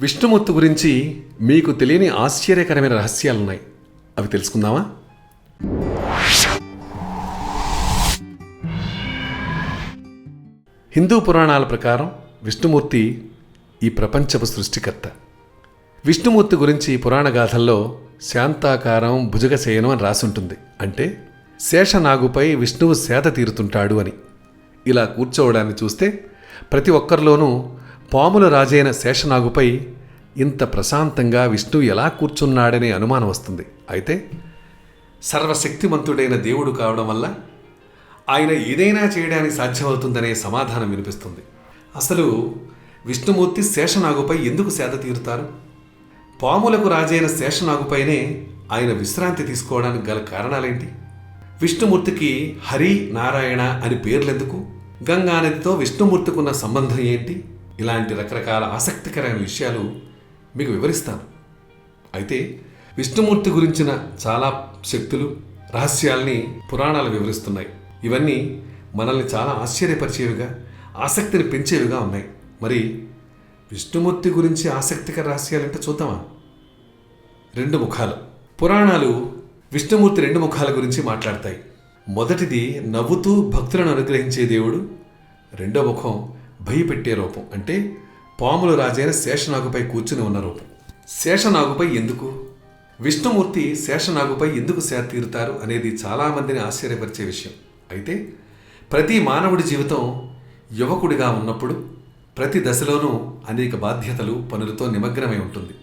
విష్ణుమూర్తి గురించి మీకు తెలియని ఆశ్చర్యకరమైన రహస్యాలున్నాయి. అవి తెలుసుకుందామా? హిందూ పురాణాల ప్రకారం విష్ణుమూర్తి ఈ ప్రపంచపు సృష్టికర్త. విష్ణుమూర్తి గురించి పురాణ గాథల్లో శాంతాకారం భుజగశయనం అని రాసుంటుంది. అంటే శేషనాగుపై విష్ణువు సేద తీరుతుంటాడు అని. ఇలా కూర్చోవడాన్ని చూస్తే ప్రతి ఒక్కరిలోనూ పాముల రాజైన శేషనాగుపై ఇంత ప్రశాంతంగా విష్ణువు ఎలా కూర్చున్నాడనే అనుమానం వస్తుంది. అయితే సర్వశక్తిమంతుడైన దేవుడు కావడం వల్ల ఆయన ఏదైనా చేయడానికి సాధ్యమవుతుందనే సమాధానం వినిపిస్తుంది. అసలు విష్ణుమూర్తి శేషనాగుపై ఎందుకు సేద తీరుతారు? పాములకు రాజైన శేషనాగుపైనే ఆయన విశ్రాంతి తీసుకోవడానికి గల కారణాలేంటి? విష్ణుమూర్తికి హరి నారాయణ అని పేర్లెందుకు? గంగానదితో విష్ణుమూర్తికి ఉన్న సంబంధం ఏంటి? ఇలాంటి రకరకాల ఆసక్తికరమైన విషయాలు మీకు వివరిస్తాను. అయితే విష్ణుమూర్తి గురించిన చాలా శక్తులు రహస్యాల్ని పురాణాలు వివరిస్తున్నాయి. ఇవన్నీ మనల్ని చాలా ఆశ్చర్యపరిచేవిగా ఆసక్తిని పెంచేవిగా ఉన్నాయి. మరి విష్ణుమూర్తి గురించి ఆసక్తికర రహస్యాలంటే చూద్దామా? రెండు ముఖాలు. పురాణాలు విష్ణుమూర్తి రెండు ముఖాల గురించి మాట్లాడతాయి. మొదటిది నవ్వుతూ భక్తులను అనుగ్రహించే దేవుడు రెండో ముఖం భయపెట్టే రూపం. అంటే పాముల రాజైన శేషనాగుపై కూర్చుని ఉన్న రూపం. శేషనాగుపై ఎందుకు? విష్ణుమూర్తి శేషనాగుపై ఎందుకు తీరుతారు అనేది చాలామందిని ఆశ్చర్యపరిచే విషయం. అయితే ప్రతి మానవుడి జీవితం యువకుడిగా ఉన్నప్పుడు ప్రతి దశలోనూ అనేక బాధ్యతలు పనులతో నిమగ్నమై ఉంటుంది.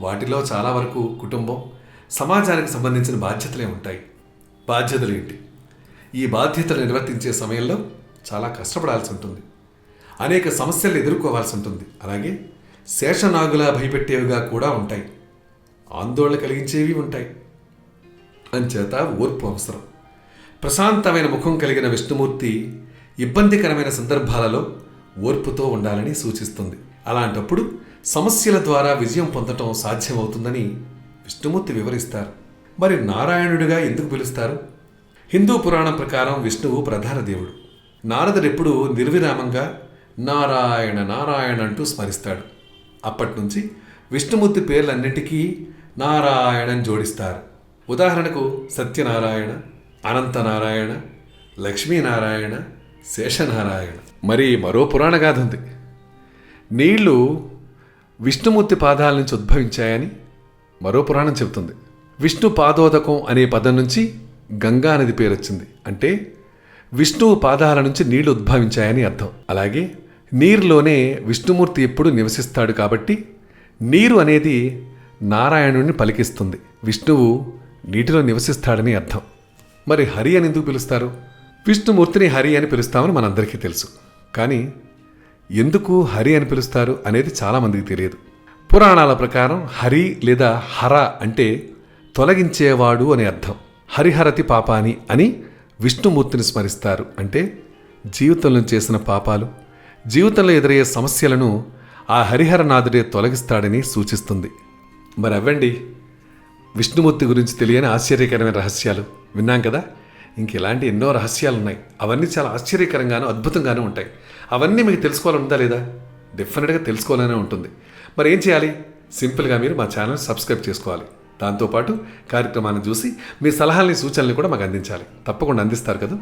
వాటిలో చాలా వరకు కుటుంబం సమాజానికి సంబంధించిన బాధ్యతలే ఉంటాయి. బాధ్యతలు ఏంటి? ఈ బాధ్యతలు నిర్వర్తించే సమయంలో చాలా కష్టపడాల్సి ఉంటుంది. అనేక సమస్యలు ఎదుర్కోవాల్సి ఉంటుంది. అలాగే శేషనాగులా భయపెట్టేవిగా కూడా ఉంటాయి. ఆందోళన కలిగించేవి ఉంటాయి. అంచేత ఓర్పు అవసరం. ప్రశాంతమైన ముఖం కలిగిన విష్ణుమూర్తి ఇబ్బందికరమైన సందర్భాలలో ఓర్పుతో ఉండాలని సూచిస్తుంది. అలాంటప్పుడు సమస్యల ద్వారా విజయం పొందటం సాధ్యమవుతుందని విష్ణుమూర్తి వివరిస్తారు. మరి నారాయణుడిగా ఎందుకు పిలుస్తారు? హిందూ పురాణం ప్రకారం విష్ణువు ప్రధాన దేవుడు. నారదుడు ఎప్పుడు నిర్విరామంగా నారాయణ నారాయణ అంటూ స్మరిస్తాడు. అప్పటి నుంచి విష్ణుమూర్తి పేర్లన్నిటికీ నారాయణని జోడిస్తారు. ఉదాహరణకు సత్యనారాయణ అనంతనారాయణ లక్ష్మీనారాయణ శేషనారాయణ. మరి మరో పురాణ గాథ ఉంది. నీళ్ళు విష్ణుమూర్తి పాదాల నుంచి ఉద్భవించాయని మరో పురాణం చెబుతుంది. విష్ణు పాదోదకం అనే పదం నుంచి గంగా నది పేరు వచ్చింది అంటే విష్ణువు పాదాల నుంచి నీళ్ళు ఉద్భవించాయని అర్థం. అలాగే నీరులోనే విష్ణుమూర్తి ఎప్పుడు నివసిస్తాడు కాబట్టి నీరు అనేది నారాయణుడిని పలికిస్తుంది. విష్ణువు నీటిలో నివసిస్తాడని అర్థం. మరి హరి అని ఎందుకు పిలుస్తారు? విష్ణుమూర్తిని హరి అని పిలుస్తామని మనందరికీ తెలుసు. కానీ ఎందుకు హరి అని పిలుస్తారు అనేది చాలామందికి తెలియదు. పురాణాల ప్రకారం హరి లేదా హర అంటే తొలగించేవాడు అనే అర్థం. హరిహరతి పాపాని అని విష్ణుమూర్తిని స్మరిస్తారు. అంటే జీవితంలో చేసిన పాపాలు జీవితంలో ఎదురయ్యే సమస్యలను ఆ హరిహరనాథుడే తొలగిస్తాడని సూచిస్తుంది. మరి అవ్వండి. విష్ణుమూర్తి గురించి తెలియని ఆశ్చర్యకరమైన రహస్యాలు విన్నాం కదా? ఇంక ఇలాంటి ఎన్నో రహస్యాలు ఉన్నాయి అవన్నీ చాలా ఆశ్చర్యకరంగానూ అద్భుతంగానూ ఉంటాయి. అవన్నీ మీకు తెలుసుకోవాలని ఉందా లేదా? డెఫినెట్గా తెలుసుకోవాలనే ఉంటుంది. మరి ఏం చేయాలి? సింపుల్గా మీరు మా ఛానల్ సబ్స్క్రైబ్ చేసుకోవాలి. దాంతోపాటు కార్యక్రమాన్ని చూసి మీ సలహాలని సూచనలు కూడా మాకు అందించాలి. తప్పకుండా అందిస్తారు కదా?